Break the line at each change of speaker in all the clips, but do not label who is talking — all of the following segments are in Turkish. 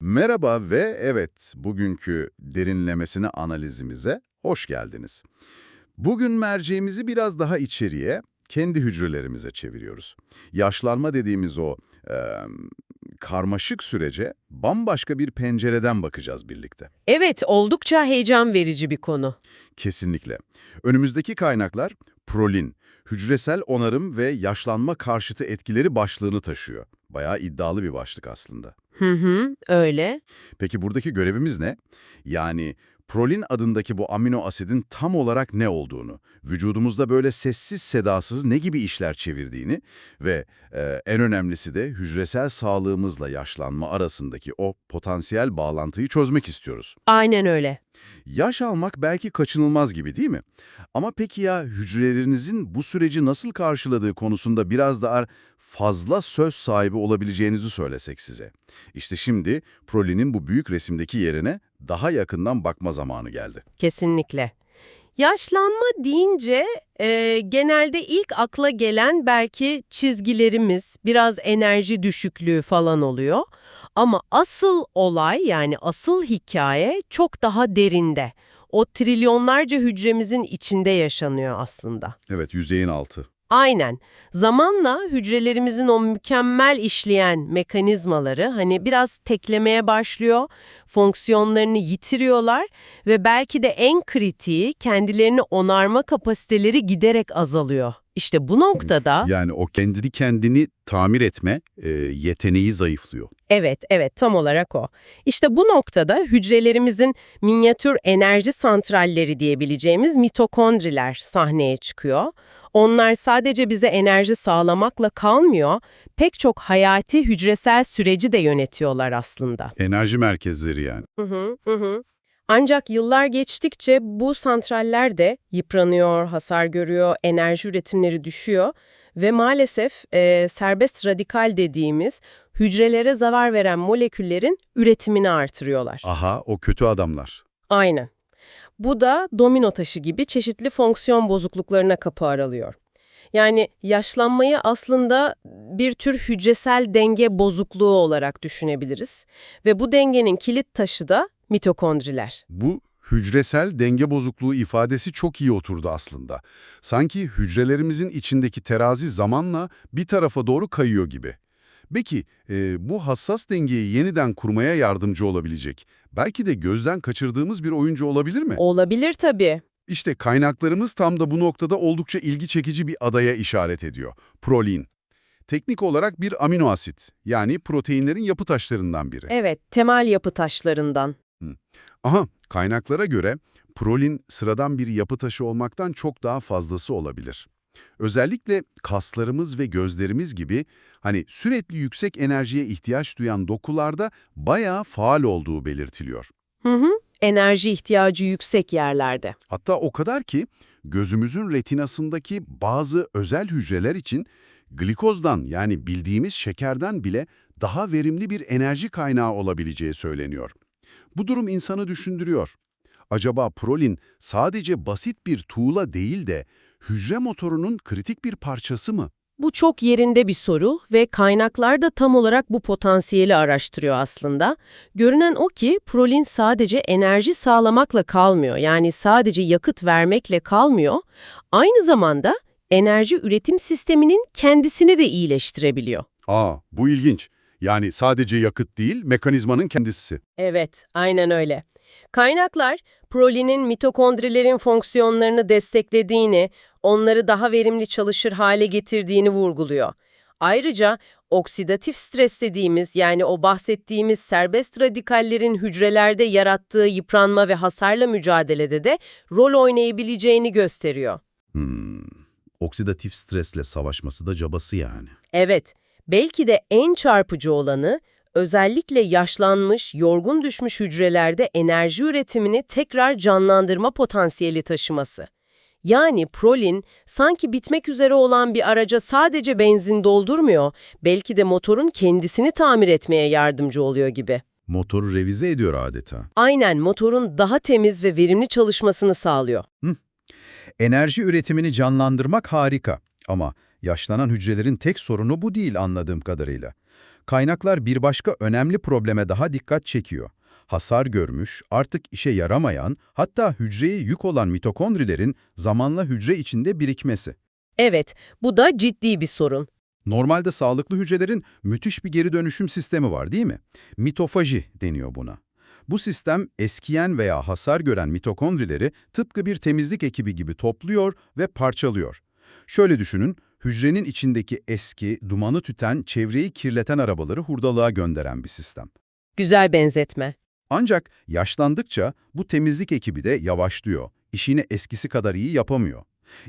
Merhaba ve evet, bugünkü derinlemesine analizimize hoş geldiniz. Bugün merceğimizi biraz daha içeriye, kendi hücrelerimize çeviriyoruz. Yaşlanma dediğimiz o e, karmaşık sürece bambaşka bir pencereden bakacağız birlikte.
Evet, oldukça heyecan verici bir konu.
Kesinlikle. Önümüzdeki kaynaklar prolin, hücresel onarım ve yaşlanma karşıtı etkileri başlığını taşıyor. Bayağı iddialı bir başlık aslında.
Hı hı, öyle.
Peki buradaki görevimiz ne? Yani prolin adındaki bu amino asidin tam olarak ne olduğunu, vücudumuzda böyle sessiz sedasız ne gibi işler çevirdiğini ve e, en önemlisi de hücresel sağlığımızla yaşlanma arasındaki o potansiyel bağlantıyı çözmek istiyoruz.
Aynen öyle.
Yaş almak belki kaçınılmaz gibi değil mi? Ama peki ya hücrelerinizin bu süreci nasıl karşıladığı konusunda biraz daha fazla söz sahibi olabileceğinizi söylesek size. İşte şimdi prolinin bu büyük resimdeki yerine daha yakından bakma zamanı geldi.
Kesinlikle. Yaşlanma deyince e, genelde ilk akla gelen belki çizgilerimiz, biraz enerji düşüklüğü falan oluyor. Ama asıl olay yani asıl hikaye çok daha derinde. O trilyonlarca hücremizin içinde yaşanıyor aslında.
Evet, yüzeyin altı.
Aynen. Zamanla hücrelerimizin o mükemmel işleyen mekanizmaları hani biraz teklemeye başlıyor, fonksiyonlarını yitiriyorlar ve belki de en kritiği kendilerini onarma kapasiteleri giderek azalıyor. İşte bu noktada
Yani o kendini kendini tamir etme e, yeteneği zayıflıyor.
Evet, evet tam olarak o. İşte bu noktada hücrelerimizin minyatür enerji santralleri diyebileceğimiz mitokondriler sahneye çıkıyor. Onlar sadece bize enerji sağlamakla kalmıyor, pek çok hayati hücresel süreci de yönetiyorlar aslında.
Enerji merkezleri yani.
Hı hı, hı. Ancak yıllar geçtikçe bu santraller de yıpranıyor, hasar görüyor, enerji üretimleri düşüyor ve maalesef e, serbest radikal dediğimiz hücrelere zarar veren moleküllerin üretimini artırıyorlar.
Aha, o kötü adamlar.
Aynen. Bu da domino taşı gibi çeşitli fonksiyon bozukluklarına kapı aralıyor. Yani yaşlanmayı aslında bir tür hücresel denge bozukluğu olarak düşünebiliriz. Ve bu dengenin kilit taşı da mitokondriler.
Bu hücresel denge bozukluğu ifadesi çok iyi oturdu aslında. Sanki hücrelerimizin içindeki terazi zamanla bir tarafa doğru kayıyor gibi. Peki e, bu hassas dengeyi yeniden kurmaya yardımcı olabilecek, belki de gözden kaçırdığımız bir oyuncu olabilir mi?
Olabilir tabii.
İşte kaynaklarımız tam da bu noktada oldukça ilgi çekici bir adaya işaret ediyor. Prolin. Teknik olarak bir amino asit, yani proteinlerin yapı taşlarından biri.
Evet, temel yapı taşlarından.
Aha, kaynaklara göre prolin sıradan bir yapı taşı olmaktan çok daha fazlası olabilir. Özellikle kaslarımız ve gözlerimiz gibi hani sürekli yüksek enerjiye ihtiyaç duyan dokularda bayağı faal olduğu belirtiliyor.
Hı hı. Enerji ihtiyacı yüksek yerlerde.
Hatta o kadar ki gözümüzün retinasındaki bazı özel hücreler için glikozdan yani bildiğimiz şekerden bile daha verimli bir enerji kaynağı olabileceği söyleniyor. Bu durum insanı düşündürüyor. Acaba prolin sadece basit bir tuğla değil de hücre motorunun kritik bir parçası mı?
Bu çok yerinde bir soru ve kaynaklar da tam olarak bu potansiyeli araştırıyor aslında. Görünen o ki prolin sadece enerji sağlamakla kalmıyor. Yani sadece yakıt vermekle kalmıyor. Aynı zamanda enerji üretim sisteminin kendisini de iyileştirebiliyor.
Aa, bu ilginç. Yani sadece yakıt değil, mekanizmanın kendisi.
Evet, aynen öyle. Kaynaklar, prolinin mitokondrilerin fonksiyonlarını desteklediğini, onları daha verimli çalışır hale getirdiğini vurguluyor. Ayrıca oksidatif stres dediğimiz yani o bahsettiğimiz serbest radikallerin hücrelerde yarattığı yıpranma ve hasarla mücadelede de rol oynayabileceğini gösteriyor.
Hmm, oksidatif stresle savaşması da cabası yani.
Evet, belki de en çarpıcı olanı özellikle yaşlanmış, yorgun düşmüş hücrelerde enerji üretimini tekrar canlandırma potansiyeli taşıması. Yani prolin sanki bitmek üzere olan bir araca sadece benzin doldurmuyor, belki de motorun kendisini tamir etmeye yardımcı oluyor gibi.
Motoru revize ediyor adeta.
Aynen motorun daha temiz ve verimli çalışmasını sağlıyor.
Enerji üretimini canlandırmak harika ama Yaşlanan hücrelerin tek sorunu bu değil anladığım kadarıyla. Kaynaklar bir başka önemli probleme daha dikkat çekiyor. Hasar görmüş, artık işe yaramayan, hatta hücreye yük olan mitokondrilerin zamanla hücre içinde birikmesi.
Evet, bu da ciddi bir sorun.
Normalde sağlıklı hücrelerin müthiş bir geri dönüşüm sistemi var değil mi? Mitofaji deniyor buna. Bu sistem eskiyen veya hasar gören mitokondrileri tıpkı bir temizlik ekibi gibi topluyor ve parçalıyor. Şöyle düşünün, hücrenin içindeki eski, dumanı tüten, çevreyi kirleten arabaları hurdalığa gönderen bir sistem.
Güzel benzetme.
Ancak yaşlandıkça bu temizlik ekibi de yavaşlıyor, işini eskisi kadar iyi yapamıyor.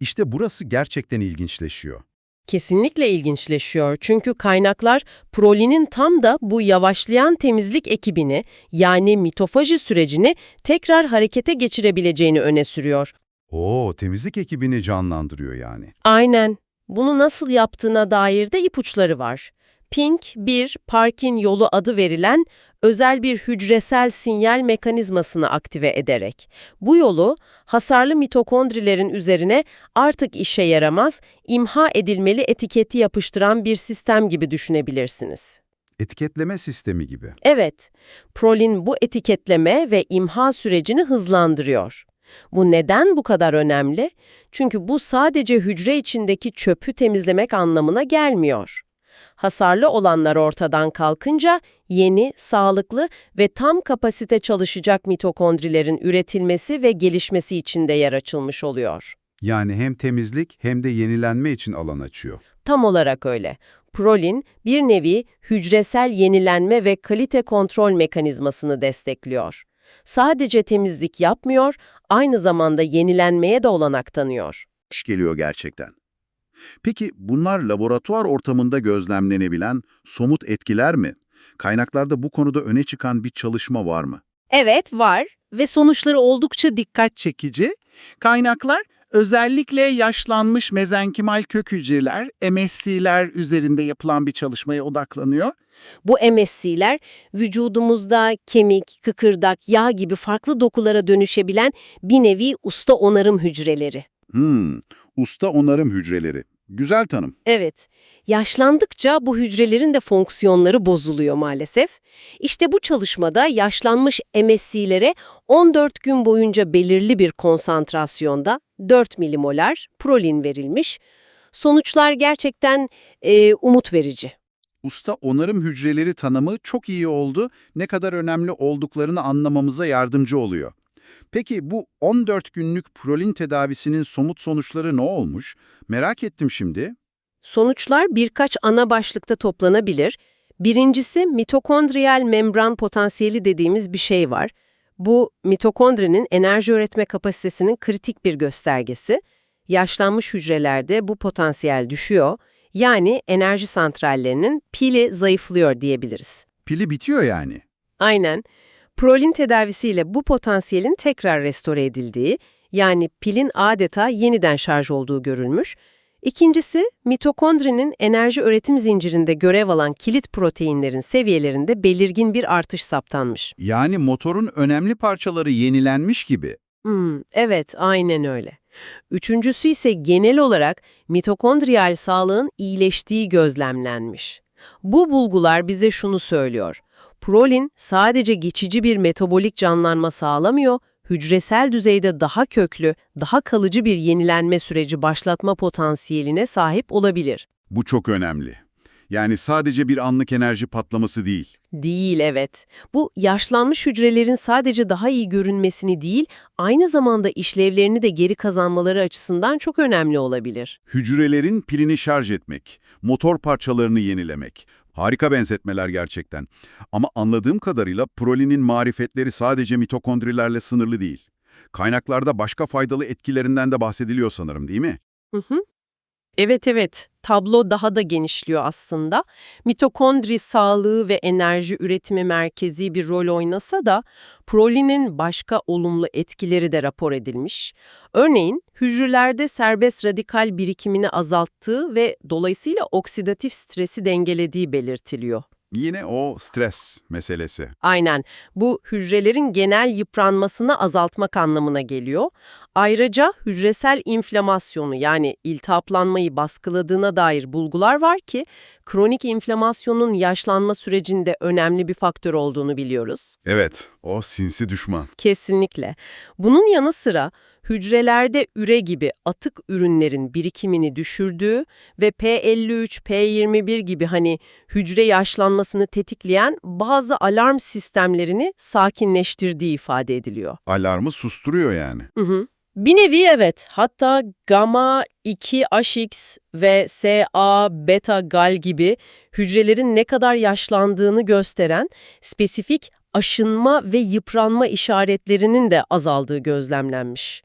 İşte burası gerçekten ilginçleşiyor.
Kesinlikle ilginçleşiyor çünkü kaynaklar prolinin tam da bu yavaşlayan temizlik ekibini yani mitofaji sürecini tekrar harekete geçirebileceğini öne sürüyor.
Oo, temizlik ekibini canlandırıyor yani.
Aynen. Bunu nasıl yaptığına dair de ipuçları var. Pink, bir Parkin yolu adı verilen özel bir hücresel sinyal mekanizmasını aktive ederek. Bu yolu hasarlı mitokondrilerin üzerine artık işe yaramaz, imha edilmeli etiketi yapıştıran bir sistem gibi düşünebilirsiniz.
Etiketleme sistemi gibi.
Evet, prolin bu etiketleme ve imha sürecini hızlandırıyor. Bu neden bu kadar önemli? Çünkü bu sadece hücre içindeki çöpü temizlemek anlamına gelmiyor. Hasarlı olanlar ortadan kalkınca yeni, sağlıklı ve tam kapasite çalışacak mitokondrilerin üretilmesi ve gelişmesi için de yer açılmış oluyor.
Yani hem temizlik hem de yenilenme için alan açıyor.
Tam olarak öyle. Prolin bir nevi hücresel yenilenme ve kalite kontrol mekanizmasını destekliyor. Sadece temizlik yapmıyor, aynı zamanda yenilenmeye de olanak tanıyor.
Hoş geliyor gerçekten. Peki bunlar laboratuvar ortamında gözlemlenebilen somut etkiler mi? Kaynaklarda bu konuda öne çıkan bir çalışma var mı?
Evet var ve sonuçları oldukça dikkat çekici. Kaynaklar özellikle yaşlanmış mezenkimal kök hücreler, MSC'ler üzerinde yapılan bir çalışmaya odaklanıyor.
Bu MSC'ler vücudumuzda kemik, kıkırdak, yağ gibi farklı dokulara dönüşebilen bir nevi usta onarım hücreleri.
Hmm, usta onarım hücreleri. Güzel tanım.
Evet, yaşlandıkça bu hücrelerin de fonksiyonları bozuluyor maalesef. İşte bu çalışmada yaşlanmış MSC'lere 14 gün boyunca belirli bir konsantrasyonda 4 milimolar prolin verilmiş. Sonuçlar gerçekten e, umut verici.
Usta onarım hücreleri tanımı çok iyi oldu, ne kadar önemli olduklarını anlamamıza yardımcı oluyor. Peki bu 14 günlük prolin tedavisinin somut sonuçları ne olmuş? Merak ettim şimdi.
Sonuçlar birkaç ana başlıkta toplanabilir. Birincisi mitokondriyal membran potansiyeli dediğimiz bir şey var. Bu mitokondrinin enerji üretme kapasitesinin kritik bir göstergesi. Yaşlanmış hücrelerde bu potansiyel düşüyor. Yani enerji santrallerinin pili zayıflıyor diyebiliriz.
Pili bitiyor yani.
Aynen. Prolin tedavisiyle bu potansiyelin tekrar restore edildiği, yani pilin adeta yeniden şarj olduğu görülmüş. İkincisi, mitokondrinin enerji üretim zincirinde görev alan kilit proteinlerin seviyelerinde belirgin bir artış saptanmış.
Yani motorun önemli parçaları yenilenmiş gibi.
Hmm, evet, aynen öyle. Üçüncüsü ise genel olarak mitokondriyal sağlığın iyileştiği gözlemlenmiş. Bu bulgular bize şunu söylüyor. Prolin sadece geçici bir metabolik canlanma sağlamıyor, hücresel düzeyde daha köklü, daha kalıcı bir yenilenme süreci başlatma potansiyeline sahip olabilir.
Bu çok önemli. Yani sadece bir anlık enerji patlaması değil.
Değil evet. Bu yaşlanmış hücrelerin sadece daha iyi görünmesini değil, aynı zamanda işlevlerini de geri kazanmaları açısından çok önemli olabilir.
Hücrelerin pilini şarj etmek, motor parçalarını yenilemek. Harika benzetmeler gerçekten. Ama anladığım kadarıyla prolinin marifetleri sadece mitokondrilerle sınırlı değil. Kaynaklarda başka faydalı etkilerinden de bahsediliyor sanırım değil mi?
Hı hı. Evet evet, tablo daha da genişliyor aslında. Mitokondri sağlığı ve enerji üretimi merkezi bir rol oynasa da prolinin başka olumlu etkileri de rapor edilmiş. Örneğin hücrelerde serbest radikal birikimini azalttığı ve dolayısıyla oksidatif stresi dengelediği belirtiliyor.
Yine o stres meselesi.
Aynen. Bu hücrelerin genel yıpranmasını azaltmak anlamına geliyor. Ayrıca hücresel inflamasyonu yani iltihaplanmayı baskıladığına dair bulgular var ki kronik inflamasyonun yaşlanma sürecinde önemli bir faktör olduğunu biliyoruz.
Evet, o sinsi düşman.
Kesinlikle. Bunun yanı sıra hücrelerde üre gibi atık ürünlerin birikimini düşürdüğü ve P53, P21 gibi hani hücre yaşlanmasını tetikleyen bazı alarm sistemlerini sakinleştirdiği ifade ediliyor.
Alarmı susturuyor yani.
Hı hı. Bir nevi evet. Hatta gamma 2-HX ve SA beta gal gibi hücrelerin ne kadar yaşlandığını gösteren spesifik aşınma ve yıpranma işaretlerinin de azaldığı gözlemlenmiş.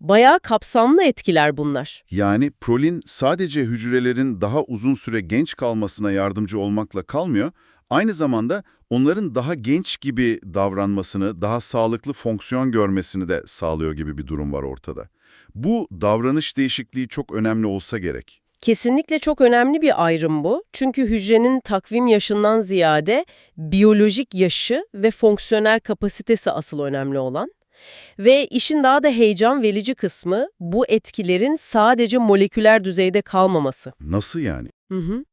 Bayağı kapsamlı etkiler bunlar.
Yani prolin sadece hücrelerin daha uzun süre genç kalmasına yardımcı olmakla kalmıyor, aynı zamanda onların daha genç gibi davranmasını, daha sağlıklı fonksiyon görmesini de sağlıyor gibi bir durum var ortada. Bu davranış değişikliği çok önemli olsa gerek.
Kesinlikle çok önemli bir ayrım bu. Çünkü hücrenin takvim yaşından ziyade biyolojik yaşı ve fonksiyonel kapasitesi asıl önemli olan. Ve işin daha da heyecan verici kısmı bu etkilerin sadece moleküler düzeyde kalmaması.
Nasıl yani?
Hı hı.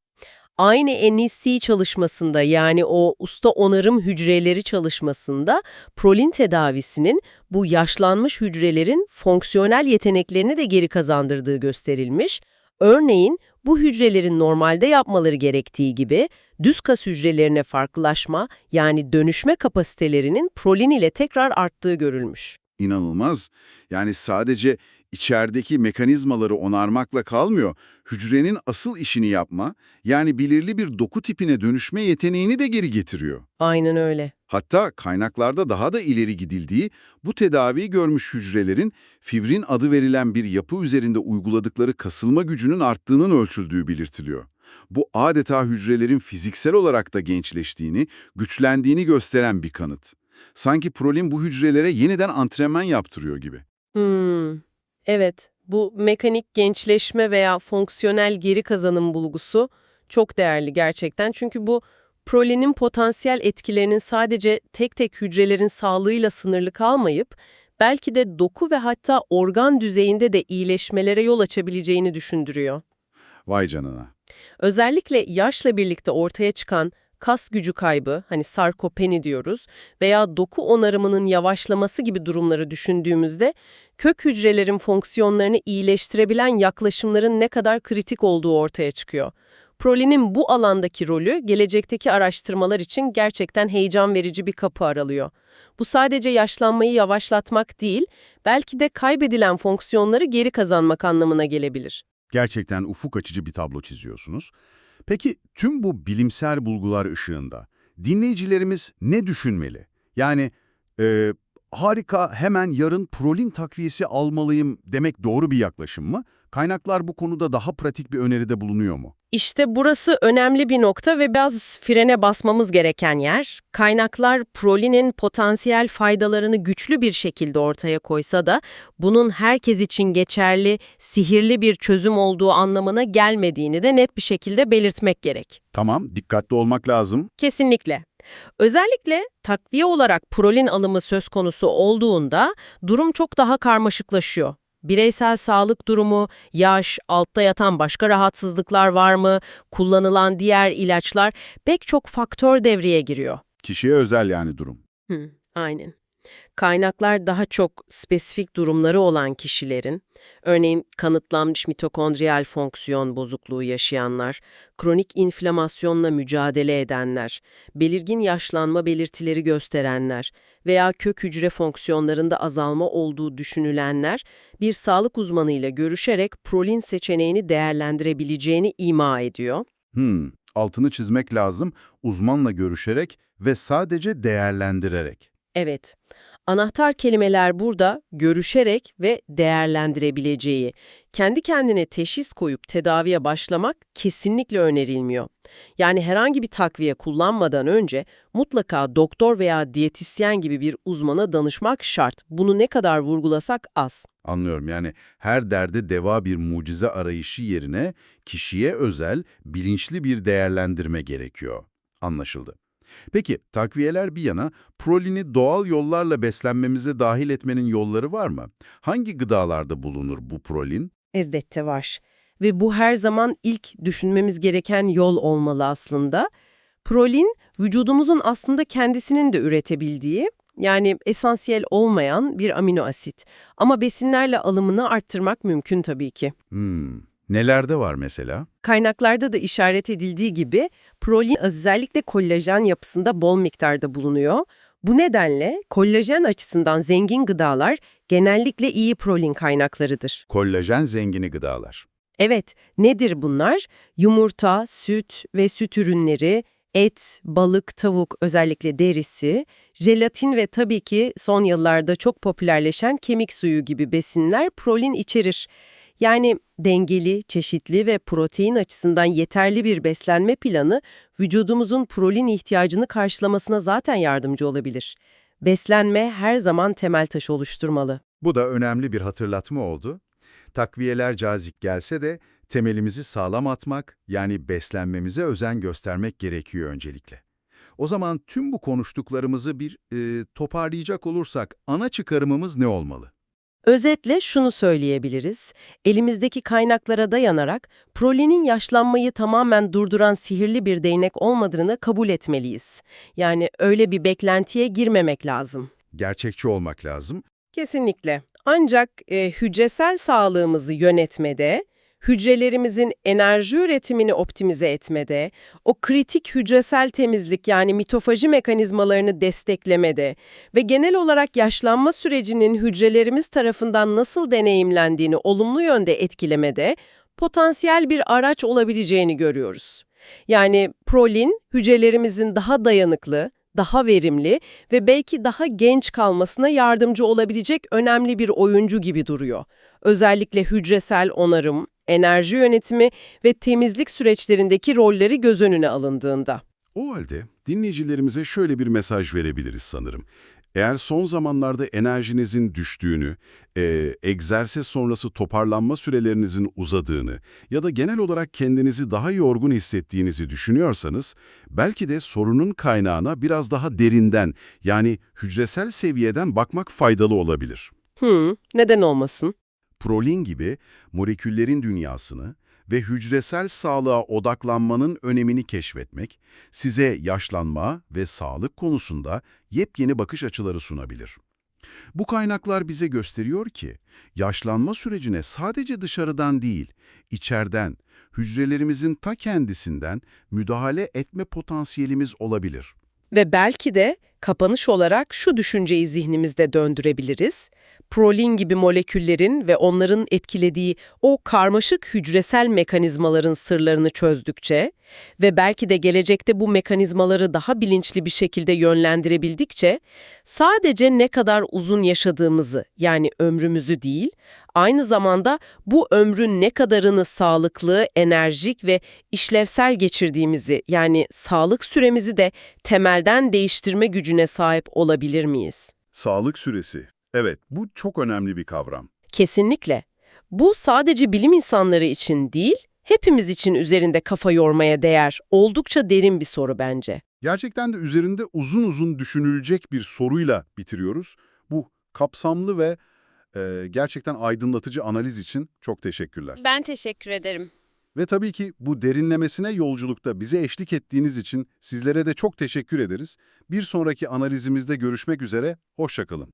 Aynı NEC çalışmasında yani o usta onarım hücreleri çalışmasında prolin tedavisinin bu yaşlanmış hücrelerin fonksiyonel yeteneklerini de geri kazandırdığı gösterilmiş. Örneğin bu hücrelerin normalde yapmaları gerektiği gibi düz kas hücrelerine farklılaşma yani dönüşme kapasitelerinin prolin ile tekrar arttığı görülmüş.
İnanılmaz. Yani sadece içerideki mekanizmaları onarmakla kalmıyor. Hücrenin asıl işini yapma, yani belirli bir doku tipine dönüşme yeteneğini de geri getiriyor.
Aynen öyle.
Hatta kaynaklarda daha da ileri gidildiği, bu tedaviyi görmüş hücrelerin fibrin adı verilen bir yapı üzerinde uyguladıkları kasılma gücünün arttığının ölçüldüğü belirtiliyor. Bu adeta hücrelerin fiziksel olarak da gençleştiğini, güçlendiğini gösteren bir kanıt. Sanki prolin bu hücrelere yeniden antrenman yaptırıyor gibi.
Hmm, evet. Bu mekanik gençleşme veya fonksiyonel geri kazanım bulgusu çok değerli gerçekten. Çünkü bu prolinin potansiyel etkilerinin sadece tek tek hücrelerin sağlığıyla sınırlı kalmayıp belki de doku ve hatta organ düzeyinde de iyileşmelere yol açabileceğini düşündürüyor.
Vay canına.
Özellikle yaşla birlikte ortaya çıkan kas gücü kaybı, hani sarkopeni diyoruz veya doku onarımının yavaşlaması gibi durumları düşündüğümüzde kök hücrelerin fonksiyonlarını iyileştirebilen yaklaşımların ne kadar kritik olduğu ortaya çıkıyor. Prolinin bu alandaki rolü gelecekteki araştırmalar için gerçekten heyecan verici bir kapı aralıyor. Bu sadece yaşlanmayı yavaşlatmak değil, belki de kaybedilen fonksiyonları geri kazanmak anlamına gelebilir.
Gerçekten ufuk açıcı bir tablo çiziyorsunuz. Peki tüm bu bilimsel bulgular ışığında dinleyicilerimiz ne düşünmeli? Yani e, harika hemen yarın prolin takviyesi almalıyım demek doğru bir yaklaşım mı? Kaynaklar bu konuda daha pratik bir öneride bulunuyor mu?
İşte burası önemli bir nokta ve biraz frene basmamız gereken yer. Kaynaklar prolinin potansiyel faydalarını güçlü bir şekilde ortaya koysa da bunun herkes için geçerli, sihirli bir çözüm olduğu anlamına gelmediğini de net bir şekilde belirtmek gerek.
Tamam, dikkatli olmak lazım.
Kesinlikle. Özellikle takviye olarak prolin alımı söz konusu olduğunda durum çok daha karmaşıklaşıyor. Bireysel sağlık durumu, yaş, altta yatan başka rahatsızlıklar var mı, kullanılan diğer ilaçlar pek çok faktör devreye giriyor.
Kişiye özel yani durum.
Hı, aynen. Kaynaklar daha çok spesifik durumları olan kişilerin, örneğin kanıtlanmış mitokondriyal fonksiyon bozukluğu yaşayanlar, kronik inflamasyonla mücadele edenler, belirgin yaşlanma belirtileri gösterenler veya kök hücre fonksiyonlarında azalma olduğu düşünülenler, bir sağlık uzmanıyla görüşerek prolin seçeneğini değerlendirebileceğini ima ediyor.
Hmm, altını çizmek lazım, uzmanla görüşerek ve sadece değerlendirerek.
Evet. Anahtar kelimeler burada görüşerek ve değerlendirebileceği. Kendi kendine teşhis koyup tedaviye başlamak kesinlikle önerilmiyor. Yani herhangi bir takviye kullanmadan önce mutlaka doktor veya diyetisyen gibi bir uzmana danışmak şart. Bunu ne kadar vurgulasak az.
Anlıyorum yani her derde deva bir mucize arayışı yerine kişiye özel, bilinçli bir değerlendirme gerekiyor.
Anlaşıldı. Peki takviyeler bir yana prolini doğal yollarla beslenmemize dahil etmenin yolları var mı? Hangi gıdalarda bulunur bu prolin?
Ezdette var. Ve bu her zaman ilk düşünmemiz gereken yol olmalı aslında. Prolin, vücudumuzun aslında kendisinin de üretebildiği, yani esansiyel olmayan bir amino asit. Ama besinlerle alımını arttırmak mümkün tabii ki.
Hmm, nelerde var mesela?
Kaynaklarda da işaret edildiği gibi prolin özellikle kollajen yapısında bol miktarda bulunuyor. Bu nedenle kollajen açısından zengin gıdalar genellikle iyi prolin kaynaklarıdır.
Kollajen zengini gıdalar.
Evet, nedir bunlar? Yumurta, süt ve süt ürünleri, et, balık, tavuk özellikle derisi, jelatin ve tabii ki son yıllarda çok popülerleşen kemik suyu gibi besinler prolin içerir. Yani dengeli, çeşitli ve protein açısından yeterli bir beslenme planı vücudumuzun prolin ihtiyacını karşılamasına zaten yardımcı olabilir. Beslenme her zaman temel taş oluşturmalı.
Bu da önemli bir hatırlatma oldu. Takviyeler cazip gelse de temelimizi sağlam atmak, yani beslenmemize özen göstermek gerekiyor öncelikle. O zaman tüm bu konuştuklarımızı bir e, toparlayacak olursak ana çıkarımımız ne olmalı?
Özetle şunu söyleyebiliriz. Elimizdeki kaynaklara dayanarak prolinin yaşlanmayı tamamen durduran sihirli bir değnek olmadığını kabul etmeliyiz. Yani öyle bir beklentiye girmemek lazım.
Gerçekçi olmak lazım.
Kesinlikle. Ancak e, hücresel sağlığımızı yönetmede, hücrelerimizin enerji üretimini optimize etmede, o kritik hücresel temizlik yani mitofaji mekanizmalarını desteklemede ve genel olarak yaşlanma sürecinin hücrelerimiz tarafından nasıl deneyimlendiğini olumlu yönde etkilemede potansiyel bir araç olabileceğini görüyoruz. Yani prolin hücrelerimizin daha dayanıklı, daha verimli ve belki daha genç kalmasına yardımcı olabilecek önemli bir oyuncu gibi duruyor. Özellikle hücresel onarım, enerji yönetimi ve temizlik süreçlerindeki rolleri göz önüne alındığında.
O halde dinleyicilerimize şöyle bir mesaj verebiliriz sanırım. Eğer son zamanlarda enerjinizin düştüğünü, e, egzersiz sonrası toparlanma sürelerinizin uzadığını ya da genel olarak kendinizi daha yorgun hissettiğinizi düşünüyorsanız, belki de sorunun kaynağına biraz daha derinden yani hücresel seviyeden bakmak faydalı olabilir.
Hmm, neden olmasın?
Prolin gibi moleküllerin dünyasını ve hücresel sağlığa odaklanmanın önemini keşfetmek, size yaşlanma ve sağlık konusunda yepyeni bakış açıları sunabilir. Bu kaynaklar bize gösteriyor ki, yaşlanma sürecine sadece dışarıdan değil, içeriden, hücrelerimizin ta kendisinden müdahale etme potansiyelimiz olabilir.
Ve belki de kapanış olarak şu düşünceyi zihnimizde döndürebiliriz. Prolin gibi moleküllerin ve onların etkilediği o karmaşık hücresel mekanizmaların sırlarını çözdükçe ve belki de gelecekte bu mekanizmaları daha bilinçli bir şekilde yönlendirebildikçe sadece ne kadar uzun yaşadığımızı yani ömrümüzü değil, aynı zamanda bu ömrün ne kadarını sağlıklı, enerjik ve işlevsel geçirdiğimizi yani sağlık süremizi de temelden değiştirme gücüne sahip olabilir miyiz?
Sağlık süresi. Evet, bu çok önemli bir kavram.
Kesinlikle. Bu sadece bilim insanları için değil, hepimiz için üzerinde kafa yormaya değer, oldukça derin bir soru bence.
Gerçekten de üzerinde uzun uzun düşünülecek bir soruyla bitiriyoruz. Bu kapsamlı ve e, gerçekten aydınlatıcı analiz için çok teşekkürler.
Ben teşekkür ederim.
Ve tabii ki bu derinlemesine yolculukta bize eşlik ettiğiniz için sizlere de çok teşekkür ederiz. Bir sonraki analizimizde görüşmek üzere, hoşçakalın.